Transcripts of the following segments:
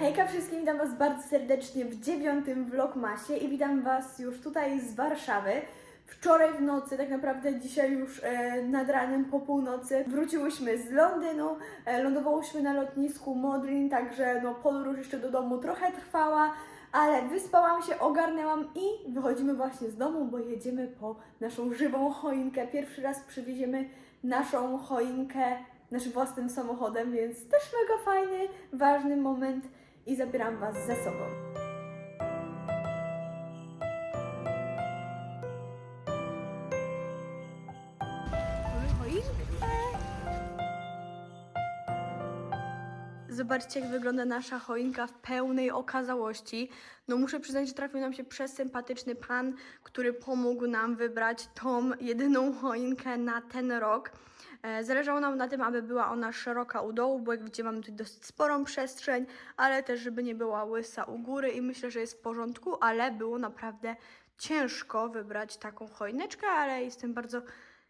Hejka wszystkim, witam Was bardzo serdecznie w dziewiątym vlogmasie i witam Was już tutaj z Warszawy. Wczoraj w nocy, tak naprawdę dzisiaj już e, nad ranem po północy wróciłyśmy z Londynu, e, lądowałyśmy na lotnisku Modlin, także no, podróż jeszcze do domu trochę trwała, ale wyspałam się, ogarnęłam i wychodzimy właśnie z domu, bo jedziemy po naszą żywą choinkę. Pierwszy raz przywieziemy naszą choinkę naszym własnym samochodem, więc też mega fajny, ważny moment i zabieram Was ze sobą. Zobaczcie, jak wygląda nasza choinka w pełnej okazałości. No muszę przyznać, że trafił nam się przesympatyczny pan, który pomógł nam wybrać tą jedyną choinkę na ten rok. E, Zależało nam na tym, aby była ona szeroka u dołu, bo jak widzicie mamy tutaj dosyć sporą przestrzeń, ale też żeby nie była łysa u góry i myślę, że jest w porządku, ale było naprawdę ciężko wybrać taką choineczkę, ale jestem bardzo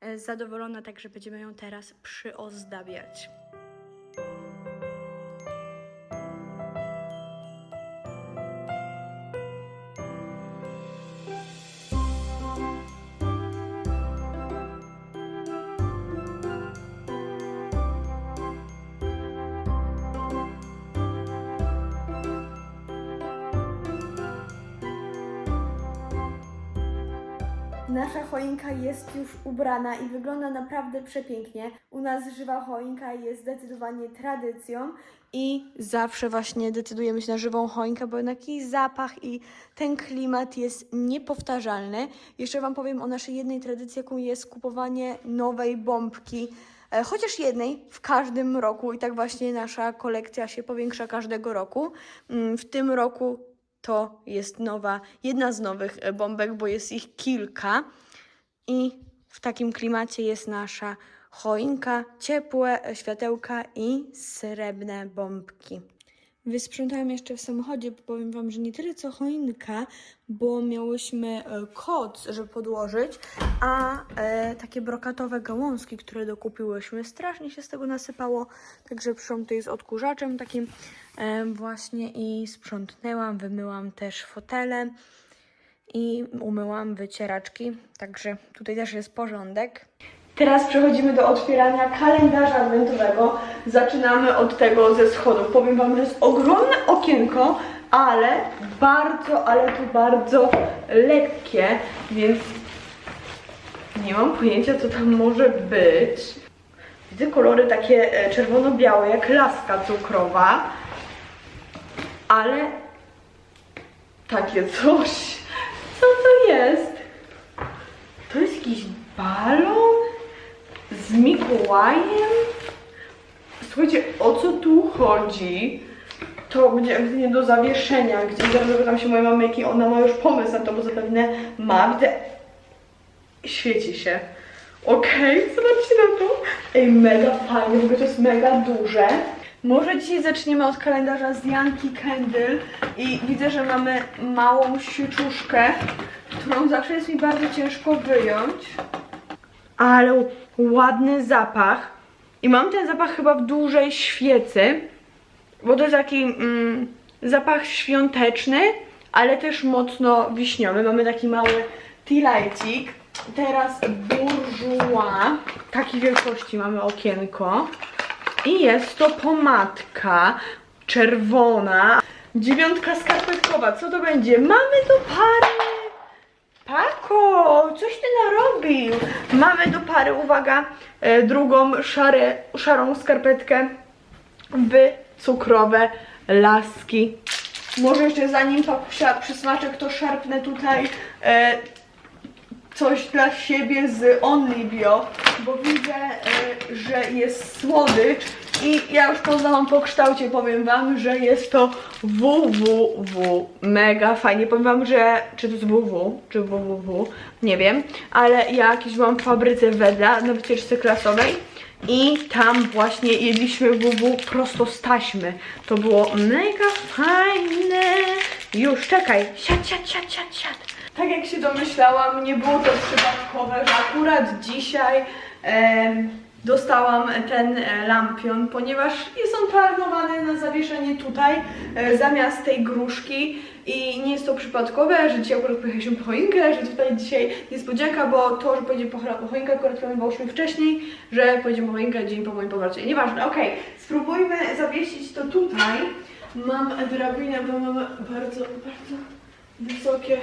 e, zadowolona, także będziemy ją teraz przyozdabiać. Nasza choinka jest już ubrana i wygląda naprawdę przepięknie. U nas żywa choinka jest zdecydowanie tradycją i zawsze właśnie decydujemy się na żywą choinkę, bo jednak jej zapach i ten klimat jest niepowtarzalny. Jeszcze Wam powiem o naszej jednej tradycji, jaką jest kupowanie nowej bombki. E, Chociaż jednej w każdym roku i tak właśnie nasza kolekcja się powiększa każdego roku. Mm, W tym roku to jest nowa, jedna z nowych e, bombek, bo jest ich kilka. I w takim klimacie jest nasza choinka, ciepłe e, światełka i srebrne bombki. Wysprzątałam jeszcze w samochodzie, bo powiem Wam, że nie tyle co choinka, bo miałyśmy e, koc, żeby podłożyć, a e, takie brokatowe gałązki, które dokupiłyśmy, strasznie się z tego nasypało, także przyszłam tutaj z odkurzaczem takim e, właśnie i sprzątnęłam, wymyłam też fotele i umyłam wycieraczki, także tutaj też jest porządek. Teraz przechodzimy do otwierania kalendarza adwentowego. Zaczynamy od tego ze schodów. Powiem Wam, że jest ogromne okienko, ale bardzo, ale to bardzo lekkie, więc nie mam pojęcia, co tam może być. Widzę kolory takie e, czerwono-białe, jak laska cukrowa, ale takie coś. Co to jest? To jest jakiś balon z Mikołajem? Słuchajcie, o co tu chodzi? To będzie ewidentnie do zawieszenia, gdzie zaraz zapytam się mojej mamy, jaki ona ma już pomysł na to, bo zapewne ma. Widzę, świeci się. Okej, zobaczcie na to. Ej, mega fajnie, w ogóle to jest mega duże. Może dzisiaj zaczniemy od kalendarza z Yankee Candle i widzę, że mamy małą sieczuszkę, którą zawsze jest mi bardzo ciężko wyjąć. Ale ładny zapach. I mam ten zapach chyba w dużej świecy, bo to jest taki mm, zapach świąteczny, ale też mocno wiśniowy. Mamy taki mały lightik. Teraz bourgeois. Takiej wielkości mamy okienko. I jest to pomadka czerwona. Dziewiątka skarpetkowa. Co to będzie? Mamy do pary. Pako, coś ty narobił. Mamy do pary, uwaga, e, drugą szare, szarą skarpetkę w cukrowe laski. Może jeszcze zanim papusia przysmaczek, to szarpnę tutaj e, coś dla siebie z Onlybio, bo widzę, e, że jest słodycz i ja już poznałam po kształcie, powiem wam, że jest to www. Mega fajnie, powiem wam, że czy to jest www, czy www, nie wiem, ale ja jakieś byłam w fabryce Weda na wycieczce klasowej i tam właśnie jedliśmy www prosto z taśmy. To było mega fajne. Już, czekaj, siad, siad, siad, siad, siad. Tak jak się domyślałam, nie było to przypadkowe, że akurat dzisiaj em, dostałam ten e, lampion, ponieważ jest on planowany na zawieszenie tutaj e, zamiast tej gruszki i nie jest to przypadkowe, że dzisiaj akurat pojechaliśmy po choinkę, że tutaj dzisiaj niespodzianka, bo to, że pojedziemy po cho- po choinkę akurat planowałyśmy wcześniej, że pojedziemy po choinkę dzień po moim powrocie. Nieważne, okej, spróbujmy zawiesić to tutaj. Mam drabinę, bo mamy bardzo, bardzo wysokie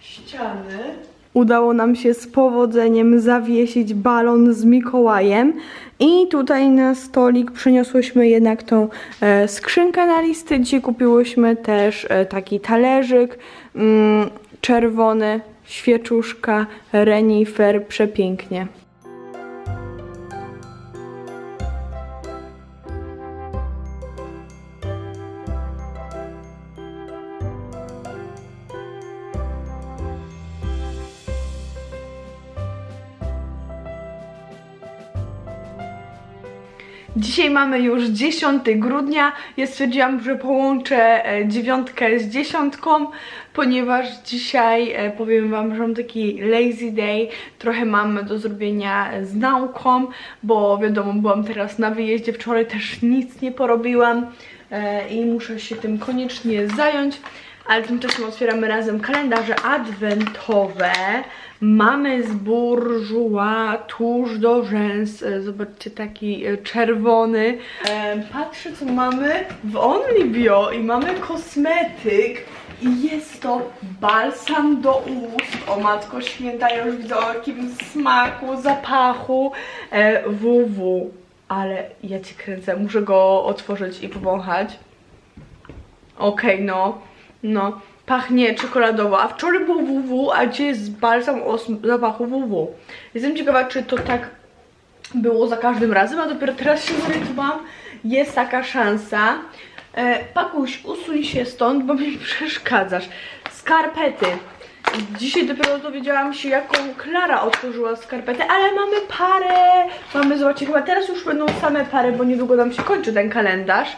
ściany. Udało nam się z powodzeniem zawiesić balon z Mikołajem i tutaj na stolik przyniosłyśmy jednak tą e, skrzynkę na listy. Dzisiaj kupiłyśmy też e, taki talerzyk mm, czerwony, świeczuszka, renifer, przepięknie. Dzisiaj mamy już 10 grudnia. Ja stwierdziłam, że połączę e, dziewiątkę z dziesiątką, ponieważ dzisiaj e, powiem Wam, że mam taki lazy day. Trochę mam do zrobienia z nauką, bo wiadomo, byłam teraz na wyjeździe. Wczoraj też nic nie porobiłam e, i muszę się tym koniecznie zająć. Ale tymczasem otwieramy razem kalendarze adwentowe. Mamy z burżuła tuż do rzęs. E, Zobaczcie, taki e, czerwony. E, Patrzę, co mamy w Only Bio i mamy kosmetyk. I jest to balsam do ust. O matko święta, ja już widzę o jakim smaku, zapachu. E, WW. Ale ja cię kręcę, muszę go otworzyć i powąchać. Okej, no. No. Pachnie czekoladowo, a wczoraj był WW, a dzisiaj jest balsam o zapachu WW. Jestem ciekawa, czy to tak było za każdym razem, a dopiero teraz się zorientowałam, jest taka szansa. E, Pakuś, usuń się stąd, bo mi przeszkadzasz. Skarpety. Dzisiaj dopiero dowiedziałam się, jaką Klara otworzyła skarpetę, ale mamy parę. Mamy, zobaczcie, chyba teraz już będą same pary, bo niedługo nam się kończy ten kalendarz.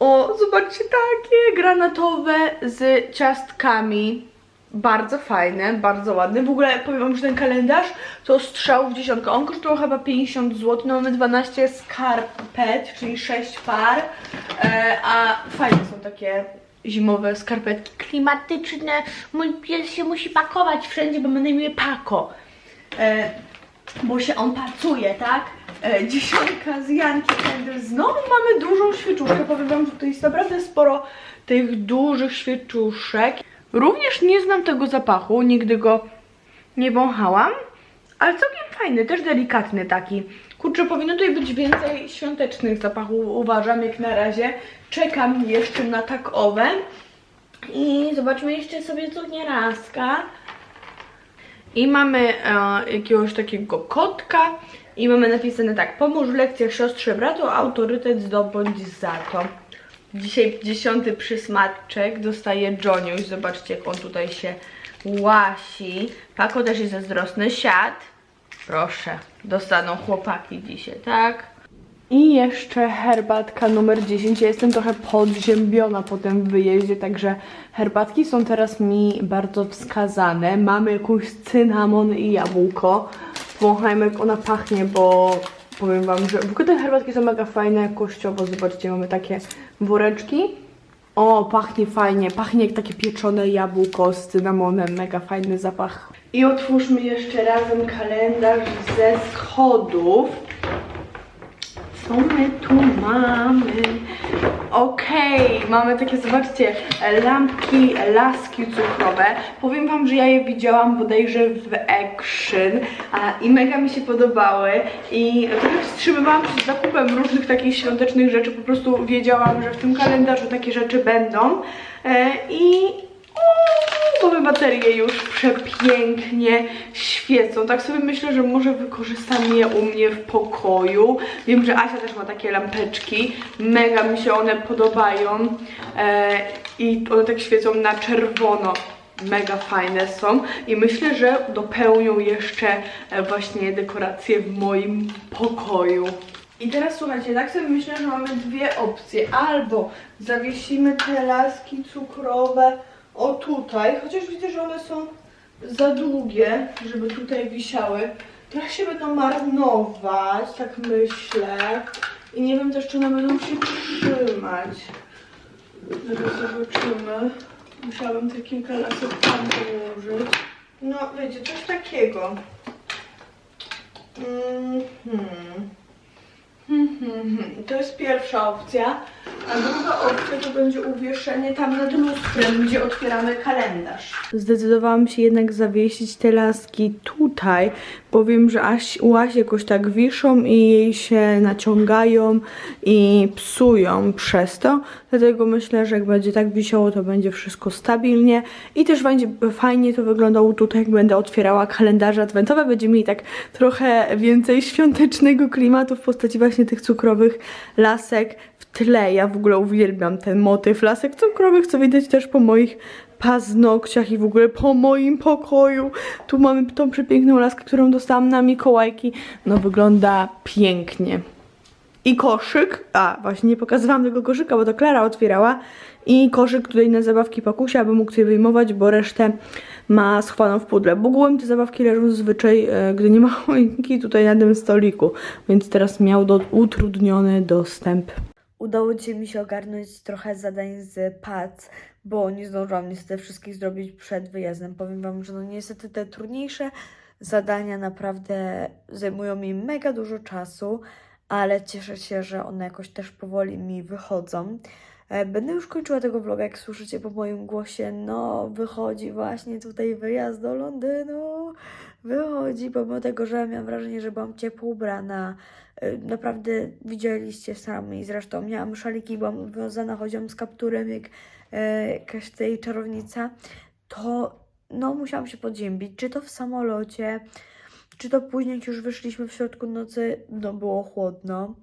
O, zobaczcie, takie granatowe z ciastkami. Bardzo fajne, bardzo ładne. W ogóle powiem wam, że ten kalendarz to strzał w dziesiątkę. On kosztował chyba 50 zł. No mamy 12 skarpet, czyli 6 par. E, a fajne są takie zimowe skarpetki klimatyczne. Mój pies się musi pakować wszędzie, bo na imię Pako. E, bo się on pracuje, tak? E, dziesiątka z Janki Candle. Znowu mamy dużą świeczuszkę. Powiem wam, że to jest naprawdę sporo tych dużych świeczuszek. Również nie znam tego zapachu, nigdy go nie wąchałam, ale całkiem fajny, też delikatny taki. Kurczę, powinno tutaj być więcej świątecznych zapachów, uważam, jak na razie. Czekam jeszcze na takowe. I zobaczmy jeszcze sobie co nierazka. I mamy e, jakiegoś takiego kotka i mamy napisane tak, pomóż w lekcjach siostrze bratu, autorytet zdobądź za to. Dzisiaj dziesiąty przysmaczek dostaje Johniuś, zobaczcie jak on tutaj się łasi. Pako też jest zazdrosny, siad. Proszę, dostaną chłopaki dzisiaj, tak? I jeszcze herbatka numer 10. Ja jestem trochę podziębiona po tym wyjeździe, także herbatki są teraz mi bardzo wskazane. Mamy jakąś cynamon i jabłko. Wąchajmy jak ona pachnie, bo powiem wam, że w ogóle te herbatki są mega fajne jakościowo. Zobaczcie, mamy takie woreczki. O, pachnie fajnie, pachnie jak takie pieczone jabłko z cynamonem, mega fajny zapach. I otwórzmy jeszcze razem kalendarz ze schodów. Co my tu mamy? Okej, mamy takie, zobaczcie, lampki, laski cukrowe. Powiem wam, że ja je widziałam bodajże w Action a, i mega mi się podobały i trochę wstrzymywałam z zakupem różnych takich świątecznych rzeczy. Po prostu wiedziałam, że w tym kalendarzu takie rzeczy będą e, i nowe baterie już przepięknie świecą. Tak sobie myślę, że może wykorzystam je u mnie w pokoju. Wiem, że Asia też ma takie lampeczki. Mega mi się one podobają. E, I one tak świecą na czerwono. Mega fajne są i myślę, że dopełnią jeszcze e, właśnie dekoracje w moim pokoju. I teraz słuchajcie, tak sobie myślę, że mamy dwie opcje. Albo zawiesimy te laski cukrowe o tutaj, chociaż widzę, że one są za długie, żeby tutaj wisiały. trochę się będą marnować, tak myślę. I nie wiem też, czy one będą się trzymać. Zaraz zobaczymy. Musiałabym te kilka lasek tam położyć. No, wiecie, coś takiego. Mhm. To jest pierwsza opcja, a druga opcja to będzie uwieszenie tam nad lustrem, gdzie otwieramy kalendarz. Zdecydowałam się jednak zawiesić te laski tutaj, bo wiem, że Aś, Asi jakoś tak wiszą i jej się naciągają i psują przez to. Dlatego myślę, że jak będzie tak wisiało, to będzie wszystko stabilnie i też będzie fajnie to wyglądało tutaj, jak będę otwierała kalendarze adwentowe. Będzie mieli tak trochę więcej świątecznego klimatu w postaci właśnie tych cukrowych lasek w tle. Ja w ogóle uwielbiam ten motyw lasek cukrowych, co widać też po moich paznokciach i w ogóle po moim pokoju. Tu mamy tą przepiękną laskę, którą dostałam na Mikołajki. No wygląda pięknie. I koszyk, a właśnie nie pokazywałam tego koszyka, bo to Klara otwierała. I koszyk tutaj na zabawki pakusia, aby mógł je wyjmować, bo resztę ma schowaną w pudle. Bo ogółem te zabawki leżą zazwyczaj, e, gdy nie ma choinki, tutaj na tym stoliku. Więc teraz miał do, utrudniony dostęp. Udało ci mi się ogarnąć trochę zadań z PAC, bo nie zdążyłam niestety wszystkich zrobić przed wyjazdem. Powiem wam, że no niestety te trudniejsze zadania naprawdę zajmują mi mega dużo czasu, ale cieszę się, że one jakoś też powoli mi wychodzą. E, Będę już kończyła tego vloga, jak słyszycie po moim głosie, no wychodzi właśnie tutaj wyjazd do Londynu, wychodzi, pomimo tego, że miałam wrażenie, że byłam ciepło ubrana, E, naprawdę widzieliście sami, zresztą miałam szaliki, byłam wiązana, chodziłam z kapturem jak e, jakaś tej czarownica, to no musiałam się podziębić, czy to w samolocie, czy to później, jak już wyszliśmy w środku nocy, no było chłodno,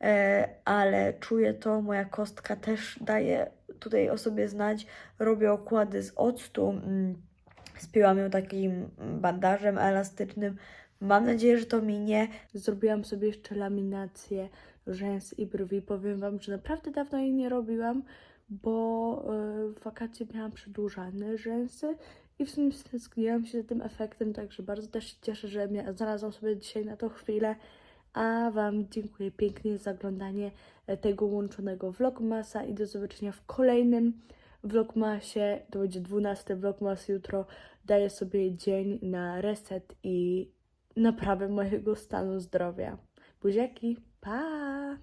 e, ale czuję to, moja kostka też daje tutaj o sobie znać, robię okłady z octu, mm, spiłam ją takim bandażem elastycznym, mam nadzieję, że to minie. Zrobiłam sobie jeszcze laminację rzęs i brwi, powiem Wam, że naprawdę dawno jej nie robiłam, bo e, w wakacje miałam przedłużane rzęsy i w sumie stęskniłam się za tym efektem, także bardzo też się cieszę, że mia- znalazłam sobie dzisiaj na to chwilę. A Wam dziękuję pięknie za oglądanie e, tego łączonego vlogmasa i do zobaczenia w kolejnym vlogmasie. To będzie 12 vlogmas jutro. Daję sobie dzień na reset i naprawę mojego stanu zdrowia. Buziaki, pa!